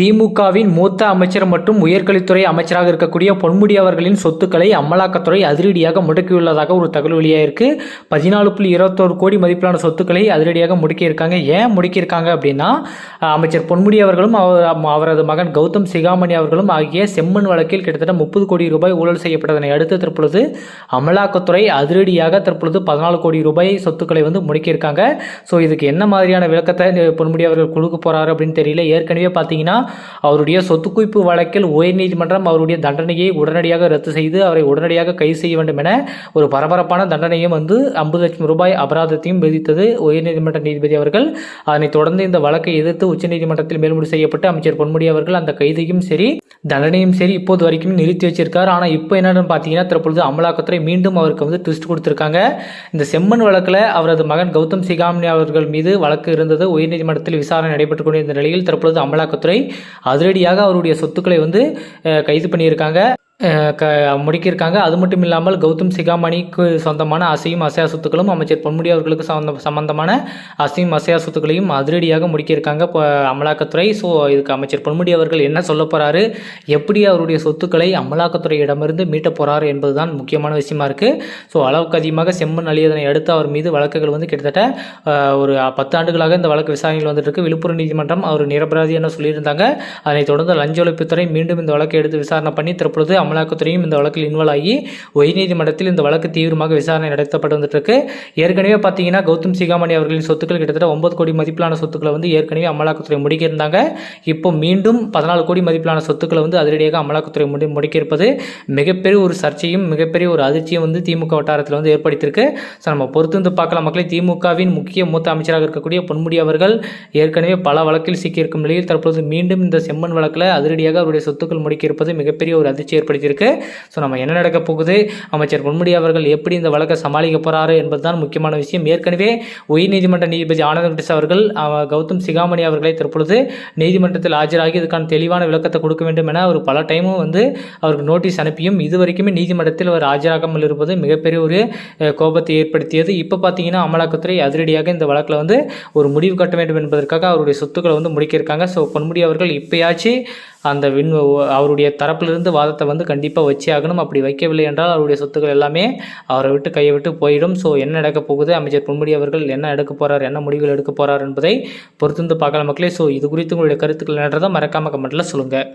திமுகவின் மூத்த அமைச்சர் மற்றும் உயர்கல்வித்துறை அமைச்சராக இருக்கக்கூடிய பொன்முடி அவர்களின் சொத்துக்களை அமலாக்கத்துறை அதிரடியாக முடக்கியுள்ளதாக ஒரு தகவல் வெளியாயிருக்கு. பதினாலு புள்ளி இருபத்தோரு கோடி மதிப்பிலான சொத்துக்களை அதிரடியாக முடக்கியிருக்காங்க. ஏன் முடக்கியிருக்காங்க அப்படின்னா அமைச்சர் பொன்முடி அவர்களும் அவர் அம்- அவரது மகன் கௌதம் சிகாமணி அவர்களும் ஆகிய செம்மண் வழக்கில் கிட்டத்தட்ட முப்பது கோடி ரூபாய் ஊழல் செய்யப்பட்டதனை அடுத்து தற்பொழுது அமலாக்கத்துறை அதிரடியாக தற்பொழுது பதினாலு கோடி ரூபாய் சொத்துக்களை வந்து முடக்கியிருக்காங்க. ஸோ இதுக்கு என்ன மாதிரியான விளக்கத்தை இந்த பொன்முடி அவர்கள் கொடுக்க போறாரு அப்படின்னு தெரியல. ஏற்கனவே பார்த்தீங்கன்னா அவருடைய சொத்து குவிப்பு வழக்கில் உயர்நீதிமன்றம் அவருடைய தண்டனையை உடனடியாக ரத்து செய்து அவரை உடனடியாக கைது செய்ய வேண்டும் என ஒரு பரபரப்பான தண்டனையும் வந்து ஐம்பது லட்சம் ரூபாய் அபராதத்தையும் விதித்தது உயர்நீதிமன்ற நீதிபதி அவர்கள். அதனைத் தொடர்ந்து இந்த வழக்கை எதிர்த்து உச்சநீதிமன்றத்தில் மேல்முறை செய்யப்பட்டு அமைச்சர் பொன்முடி அவர்கள் அந்த கைதையும் சரி தண்டனையும் சரி இப்போது வரைக்கும் நிறுத்தி வச்சிருக்காரு. ஆனால் இப்போ என்னன்னு பார்த்தீங்கன்னா தற்பொழுது அமலாக்கத்துறை மீண்டும் அவருக்கு வந்து ட்விஸ்ட் கொடுத்துருக்காங்க. இந்த செம்மன் வழக்கில் அவரது மகன் கௌதம் சிகாமணி அவர்கள் மீது வழக்கு இருந்தது. உயர்நீதிமன்றத்தில் விசாரணை நடைபெற்றுக் கொண்டிருந்த நிலையில் தற்பொழுது அமலாக்கத்துறை அதிரடியாக அவருடைய சொத்துக்களை வந்து கைது பண்ணியிருக்காங்க. க முடக்கியிருக்காங்க அது மட்டும் இல்லாமல் கௌதம் சிகாமணிக்கு சொந்தமான அசையும் அசையா சொத்துக்களும் அமைச்சர் பொன்முடி அவர்களுக்கு சம்மந்த சம்பந்தமான அசையும் அசையா சொத்துக்களையும் அதிரடியாக முடக்கியிருக்காங்க இப்போ அமலாக்கத்துறை. ஸோ இதுக்கு அமைச்சர் பொன்முடி அவர்கள் என்ன சொல்ல போகிறாரு எப்படி அவருடைய சொத்துக்களை அமலாக்கத்துறையிடமிருந்து மீட்ட போகிறாரு என்பதுதான் முக்கியமான விஷயமா இருக்குது ஸோ அளவுக்கு அதிகமாக செம்மண் அழியதனை அடுத்து அவர் மீது வழக்குகள் வந்து கிட்டத்தட்ட ஒரு பத்து ஆண்டுகளாக இந்த வழக்கு விசாரணையில் வந்துட்டுருக்கு. விழுப்புரம் நீதிமன்றம் அவர் நிரபராதி என சொல்லியிருந்தாங்க. அதனைத் தொடர்ந்து லஞ்ச ஒழிப்புத்துறை மீண்டும் இந்த வழக்கை எடுத்து விசாரணை பண்ணி தற்பொழுது அமலாக்கத்துறையும் இந்த வழக்கில் இன்வால்வ் ஆகி உயர்நீதிமன்றத்தில் இந்த வழக்கு தீவிரமாக விசாரணை நடத்தப்பட்டு வந்துட்டு இருக்கு ஏற்கனவே பார்த்தீங்கன்னா கௌதம் சிகாமணி அவர்களின் சொத்துக்கள் கிட்டத்தட்ட ஒன்பது கோடி மதிப்பிலான சொத்துக்களை வந்து ஏற்கனவே அமலாக்கத்துறை முடிக்கியிருந்தாங்க. இப்போ மீண்டும் பதினாலு கோடி மதிப்பிலான சொத்துக்களை வந்து அதிரடியாக அமலாக்கத்துறை முடி முடக்கியிருப்பது மிகப்பெரிய ஒரு சர்ச்சையும் மிகப்பெரிய ஒரு அதிர்ச்சியும் வந்து திமுக வட்டாரத்தில் வந்து ஏற்படுத்தியிருக்கு. ஸோ நம்ம பொறுத்து வந்து பார்க்கலாம் மக்களை. திமுகவின் முக்கிய மூத்த அமைச்சராக இருக்கக்கூடிய பொன்முடி அவர்கள் ஏற்கனவே பல வழக்கில் சிக்கியிருக்கும் நிலையில் தற்போது மீண்டும் இந்த செம்மண் வழக்கில் அதிரடியாக அவருடைய சொத்துக்கள் முடிக்கியிருப்பது மிகப்பெரிய ஒரு அதிர்ச்சி ஏற்படுத்தி ஏற்படுத்தியிருக்கு ஸோ நம்ம என்ன நடக்க போகுது? அமைச்சர் பொன்முடி அவர்கள் எப்படி இந்த வழக்கை சமாளிக்க போறாரு என்பதுதான் முக்கியமான விஷயம். ஏற்கனவே உயர்நீதிமன்ற நீதிபதி ஆனந்த வெங்கடேஷ் அவர்கள் கௌதம் சிகாமணி அவர்களை தற்பொழுது நீதிமன்றத்தில் ஆஜராகி இதுக்கான தெளிவான விளக்கத்தை கொடுக்க வேண்டும் என அவர் பல டைமும் வந்து அவருக்கு நோட்டீஸ் அனுப்பியும். இதுவரைக்குமே நீதிமன்றத்தில் அவர் ஆஜராகாமல் இருப்பது மிகப்பெரிய ஒரு கோபத்தை ஏற்படுத்தியது. இப்போ பார்த்தீங்கன்னா அமலாக்கத்துறை அதிரடியாக இந்த வழக்கில் வந்து ஒரு முடிவு கட்ட வேண்டும் என்பதற்காக அவருடைய சொத்துக்களை வந்து முடிக்கியிருக்காங்க. ஸோ பொன்முடி அவர்கள் இப்போயாச்சு அந்த விண் அவருடைய தரப்பிலிருந்து வாதத்தை வந்து கண்டிப்பாக வச்சே ஆகணும். அப்படி வைக்கவில்லை என்றால் அவருடைய சொத்துக்கள் எல்லாமே அவரை விட்டு கையை விட்டு போயிடும். ஸோ என்ன நடக்க போகுது? அமைச்சர் பொன்முடி அவர்கள் என்ன எடுக்க போகிறார் என்ன முடிவுகள் எடுக்க போகிறார் என்பதை பொறுத்திருந்து பார்க்கலாம் மக்களே. ஸோ இது குறித்து உங்களுடைய கருத்துக்கள் என்னன்றதை மறக்காமல் கமெண்ட்டில் சொல்லுங்கள்